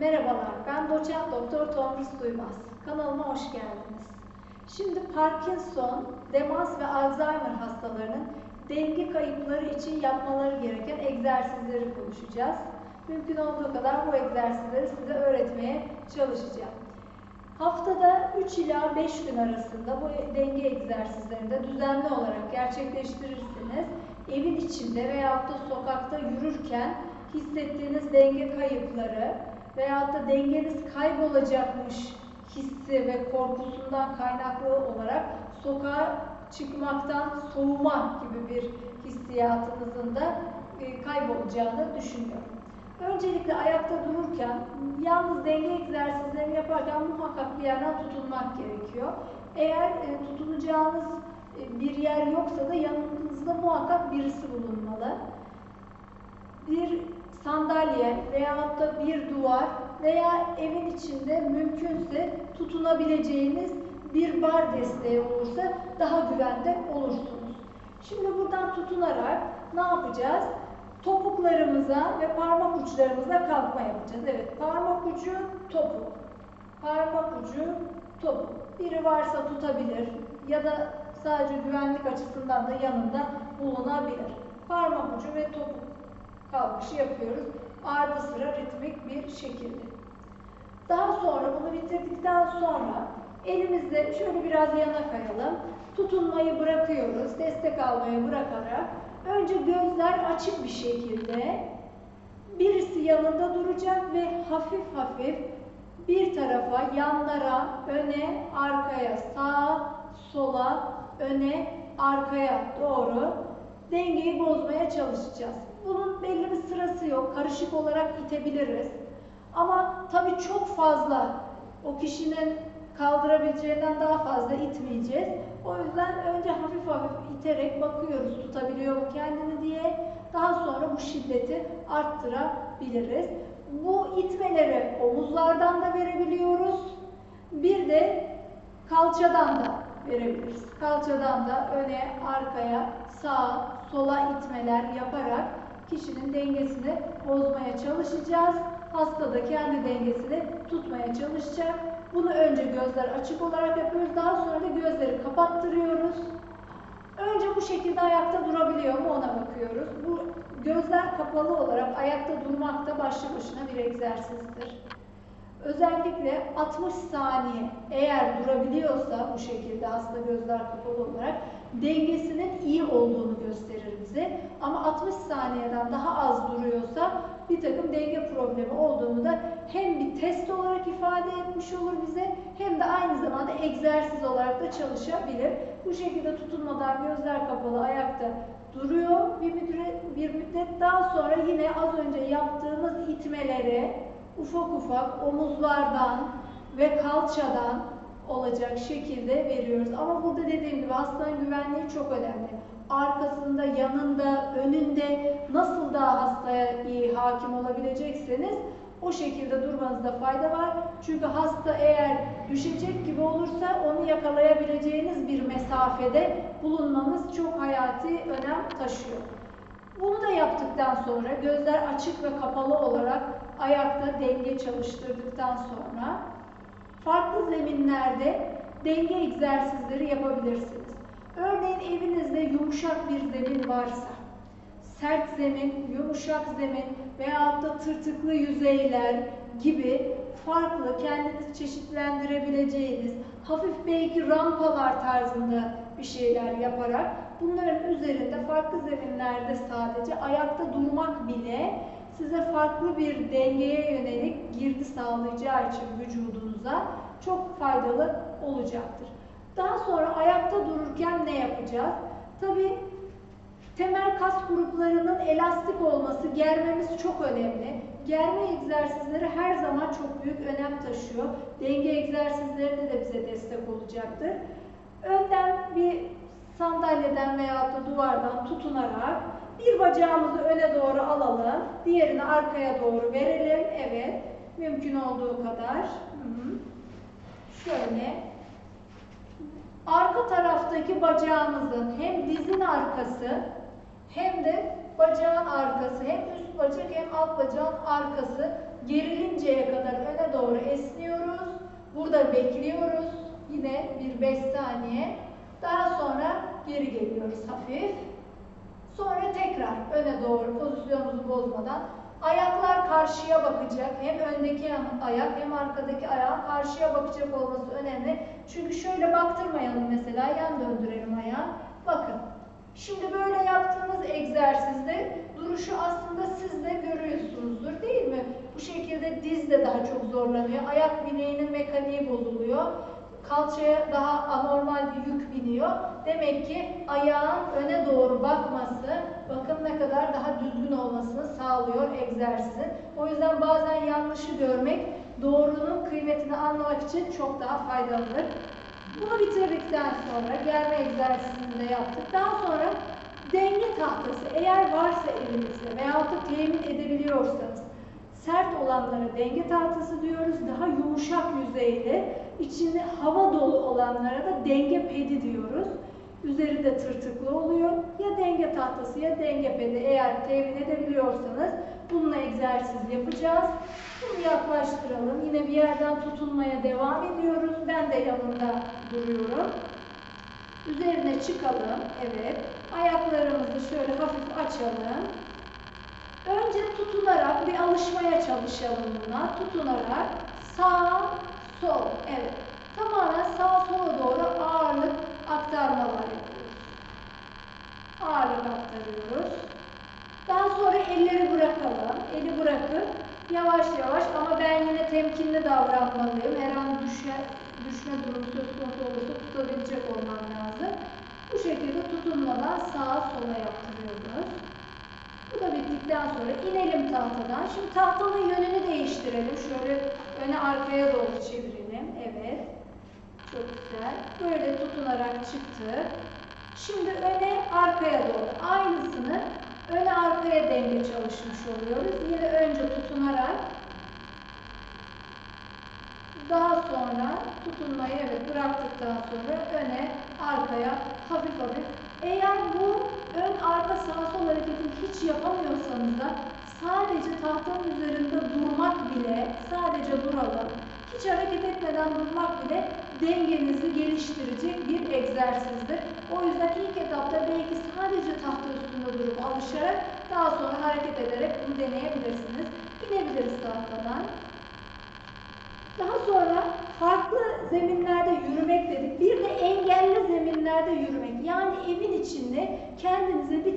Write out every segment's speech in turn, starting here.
Merhabalar, ben doçent doktor Tomris Duymaz. Kanalıma hoş geldiniz. Şimdi Parkinson, demans ve Alzheimer hastalarının denge kayıpları için yapmaları gereken egzersizleri konuşacağız. Mümkün olduğu kadar bu egzersizleri size öğretmeye çalışacağım. Haftada 3 ila 5 gün arasında bu denge egzersizlerini de düzenli olarak gerçekleştirirseniz evin içinde veyahut da sokakta yürürken hissettiğiniz denge kayıpları veyahut da dengeniz kaybolacakmış hissi ve korkusundan kaynaklı olarak sokağa çıkmaktan soğuma gibi bir hissiyatınızın da e, kaybolacağını düşünüyorum. Öncelikle ayakta dururken yalnız denge egzersizlerini yaparken muhakkak bir yerden tutunmak gerekiyor. Eğer e, tutunacağınız e, bir yer yoksa da yanınızda muhakkak birisi bulunmalı. Bir sandalye veyahut da bir duvar veya evin içinde mümkünse tutunabileceğiniz bir bar desteği olursa daha güvende olursunuz. Şimdi buradan tutunarak ne yapacağız? Topuklarımıza ve parmak uçlarımıza kalkma yapacağız. Evet, parmak ucu topuk, parmak ucu topuk. Biri varsa tutabilir ya da sadece güvenlik açısından da yanında bulunabilir. Parmak ucu ve topuk kalkışı yapıyoruz. Ardı sıra ritmik bir şekilde. Daha sonra bunu bitirdikten sonra elimizde şöyle biraz yana kayalım. Tutunmayı bırakıyoruz. Destek almayı bırakarak önce gözler açık bir şekilde birisi yanında duracak ve hafif hafif bir tarafa, yanlara, öne, arkaya, sağa, sola, öne, arkaya doğru dengeyi bozmaya çalışacağız. Bunun belli bir sırası yok. Karışık olarak itebiliriz. Ama tabii çok fazla o kişinin kaldırabileceğinden daha fazla itmeyeceğiz. O yüzden önce hafif hafif iterek bakıyoruz tutabiliyor mu kendini diye. Daha sonra bu şiddeti arttırabiliriz. Bu itmeleri omuzlardan da verebiliyoruz. Bir de kalçadan da verebiliriz. Kalçadan da öne, arkaya, sağa, sola itmeler yaparak kişinin dengesini bozmaya çalışacağız. Hasta da kendi dengesini tutmaya çalışacak. Bunu önce gözler açık olarak yapıyoruz. Daha sonra da gözleri kapattırıyoruz. Önce bu şekilde ayakta durabiliyor mu ona bakıyoruz. Bu gözler kapalı olarak ayakta durmak da başlı başına bir egzersizdir. Özellikle 60 saniye eğer durabiliyorsa bu şekilde hasta gözler kapalı olarak dengesinin iyi olduğunu gösterir bize. Ama 60 saniyeden daha az duruyorsa bir takım denge problemi olduğunu da hem bir test olarak ifade etmiş olur bize hem de aynı zamanda egzersiz olarak da çalışabilir. Bu şekilde tutunmadan gözler kapalı ayakta duruyor bir müddet, bir müddet daha sonra yine az önce yaptığımız itmeleri ufak ufak omuzlardan ve kalçadan olacak şekilde veriyoruz. Ama burada dediğim gibi hastanın güvenliği çok önemli. Arkasında, yanında, önünde nasıl daha hastaya iyi hakim olabilecekseniz o şekilde durmanızda fayda var. Çünkü hasta eğer düşecek gibi olursa onu yakalayabileceğiniz bir mesafede bulunmanız çok hayati önem taşıyor. Bunu da yaptıktan sonra gözler açık ve kapalı olarak ayakta denge çalıştırdıktan sonra farklı zeminlerde denge egzersizleri yapabilirsiniz. Örneğin evinizde yumuşak bir zemin varsa, sert zemin, yumuşak zemin veyahut da tırtıklı yüzeyler gibi farklı kendiniz çeşitlendirebileceğiniz hafif belki rampalar tarzında bir şeyler yaparak bunların üzerinde farklı zeminlerde sadece ayakta durmak bile size farklı bir dengeye yönelik girdi sağlayacağı için vücudunuza çok faydalı olacaktır. Daha sonra ayakta dururken ne yapacağız? Tabi temel kas gruplarının elastik olması, germemiz çok önemli. Germe egzersizleri her zaman çok büyük önem taşıyor. Denge egzersizlerinde de bize destek olacaktır. Önden bir sandalyeden veya da duvardan tutunarak bir bacağımızı öne doğru alalım. Diğerini arkaya doğru verelim. Evet. Mümkün olduğu kadar. Hı -hı. Şöyle. Arka taraftaki bacağımızın hem dizin arkası hem de bacağın arkası hem üst bacak hem alt bacağın arkası gerilinceye kadar öne doğru esniyoruz. Burada bekliyoruz. Yine bir 5 saniye. Daha sonra geri geliyoruz hafif. Sonra tekrar öne doğru pozisyonumuzu bozmadan ayaklar karşıya bakacak. Hem öndeki ayak hem arkadaki ayağın karşıya bakacak olması önemli. Çünkü şöyle baktırmayalım mesela yan döndürelim ayağı. Bakın. Şimdi böyle yaptığımız egzersizde duruşu aslında siz de görüyorsunuzdur değil mi? Bu şekilde diz de daha çok zorlanıyor. Ayak bileğinin mekaniği bozuluyor kalçaya daha anormal bir yük biniyor. Demek ki ayağın öne doğru bakması, bakın ne kadar daha düzgün olmasını sağlıyor egzersizin. O yüzden bazen yanlışı görmek, doğrunun kıymetini anlamak için çok daha faydalıdır. Bunu bitirdikten sonra gelme egzersizini de yaptık. Daha sonra denge tahtası eğer varsa elinizde veyahut da temin edebiliyorsanız sert olanlara denge tahtası diyoruz. Daha yumuşak yüzeyli, içinde hava dolu olanlara da denge pedi diyoruz. Üzeri de tırtıklı oluyor. Ya denge tahtası ya denge pedi eğer temin edebiliyorsanız bununla egzersiz yapacağız. Bunu yaklaştıralım. Yine bir yerden tutunmaya devam ediyoruz. Ben de yanında duruyorum. Üzerine çıkalım. Evet. Ayaklarımızı şöyle hafif açalım. Önce tutunarak bir alışmaya çalışalım buna. Tutunarak sağ, sol. Evet. Tamamen sağ sola doğru ağırlık aktarmalar yapıyoruz. Ağırlık aktarıyoruz. Daha sonra elleri bırakalım. Eli bırakıp yavaş yavaş ama ben yine temkinli davranmalıyım. Her an düşe, düşme durumu söz konusu olursa tutabilecek olmam lazım. Bu şekilde tutunmadan sağa sola yaptırıyoruz. Bu da bittikten sonra inelim tahtadan. Şimdi tahtanın yönünü değiştirelim. Şöyle öne arkaya doğru çevirelim. Güzel. Böyle tutunarak çıktık. Şimdi öne arkaya doğru. Aynısını öne arkaya denge çalışmış oluyoruz. Yine önce tutunarak daha sonra tutunmayı evet bıraktıktan sonra öne, arkaya hafif hafif. Eğer bu ön arka sağ sol hareketini hiç yapamıyorsanız da sadece tahtanın üzerinde durmak bile, sadece duralım, hiç hareket etmeden durmak bile dengenizi geliştirecek bir egzersizdir. O yüzden ilk etapta belki sadece tahta üstünde durup alışarak daha sonra hareket ederek bunu deneyebilirsiniz. İnebiliriz tahtadan. Daha sonra farklı zeminlerde yürümek dedik. Bir de engelli zeminlerde yürümek. Yani evin içinde bir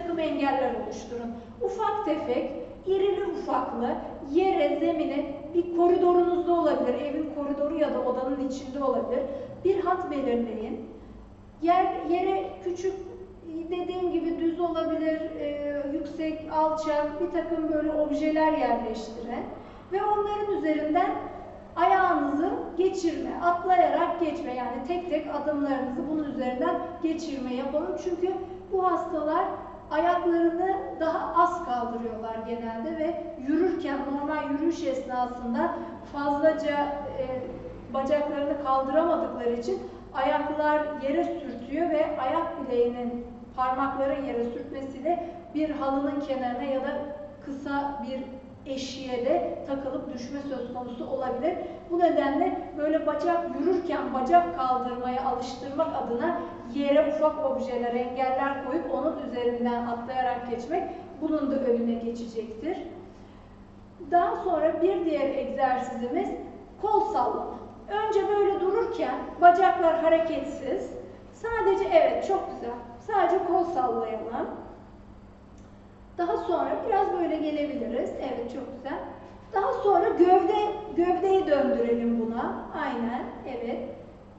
takım engeller oluşturun. Ufak tefek, irili ufaklı, yere, zemine bir koridorunuzda olabilir. Evin koridoru ya da odanın içinde olabilir. Bir hat belirleyin. Yer, yere küçük dediğim gibi düz olabilir, e, yüksek, alçak bir takım böyle objeler yerleştirin. Ve onların üzerinden ayağınızı geçirme, atlayarak geçme yani tek tek adımlarınızı bunun üzerinden geçirme yapalım. Çünkü bu hastalar ayaklarını daha az kaldırıyorlar genelde ve yürürken normal yürüyüş esnasında fazlaca e, bacaklarını kaldıramadıkları için ayaklar yere sürtüyor ve ayak bileğinin parmakların yere sürtmesiyle bir halının kenarına ya da kısa bir eşiğe de takılıp düşme söz konusu olabilir. Bu nedenle böyle bacak yürürken bacak kaldırmaya alıştırmak adına yere ufak objeler, engeller koyup onun üzerinden atlayarak geçmek bunun da önüne geçecektir. Daha sonra bir diğer egzersizimiz kol sallama. Önce böyle dururken bacaklar hareketsiz. Sadece evet çok güzel. Sadece kol sallayalım. Daha sonra biraz böyle gelebiliriz. Evet çok güzel. Daha sonra gövde gövdeyi döndürelim buna. Aynen. Evet.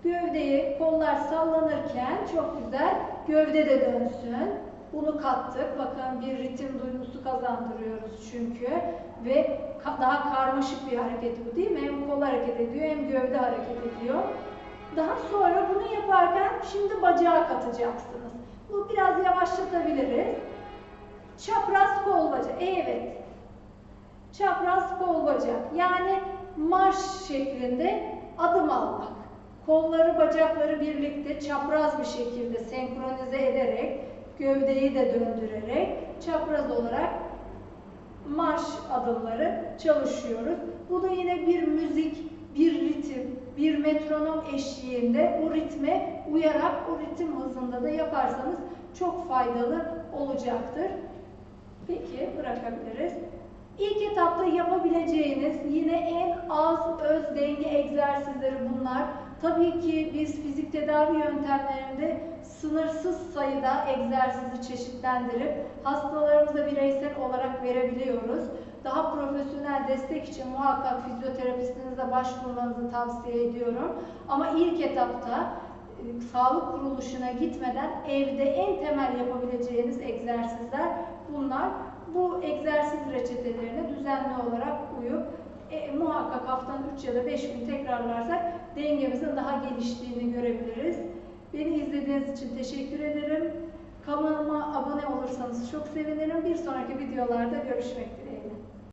Gövdeyi kollar sallanırken çok güzel gövde de dönsün. Bunu kattık. Bakın bir ritim duygusu kazandırıyoruz çünkü. Ve daha karmaşık bir hareket bu değil mi? Hem kol hareket ediyor hem gövde hareket ediyor. Daha sonra bunu yaparken şimdi bacağı katacaksınız. Bu biraz yavaşlatabiliriz. Çapraz kol bacak. Evet. Çapraz kol bacak. Yani marş şeklinde adım almak. Kolları bacakları birlikte çapraz bir şekilde senkronize ederek gövdeyi de döndürerek çapraz olarak marş adımları çalışıyoruz. Bu da yine bir müzik, bir ritim, bir metronom eşliğinde o ritme uyarak o ritim hızında da yaparsanız çok faydalı olacaktır. Peki bırakabiliriz. İlk etapta yapabileceğiniz yine en az öz denge egzersizleri bunlar. Tabii ki biz fizik tedavi yöntemlerinde sınırsız sayıda egzersizi çeşitlendirip hastalarımıza bireysel olarak verebiliyoruz. Daha profesyonel destek için muhakkak fizyoterapistinize başvurmanızı tavsiye ediyorum. Ama ilk etapta sağlık kuruluşuna gitmeden evde en temel yapabileceğiniz egzersizler bunlar. Bu egzersiz reçetelerine düzenli olarak uyup e, muhakkak haftanın 3 ya da 5 gün tekrarlarsak dengemizin daha geliştiğini görebiliriz. Beni izlediğiniz için teşekkür ederim. Kanalıma abone olursanız çok sevinirim. Bir sonraki videolarda görüşmek dileğiyle.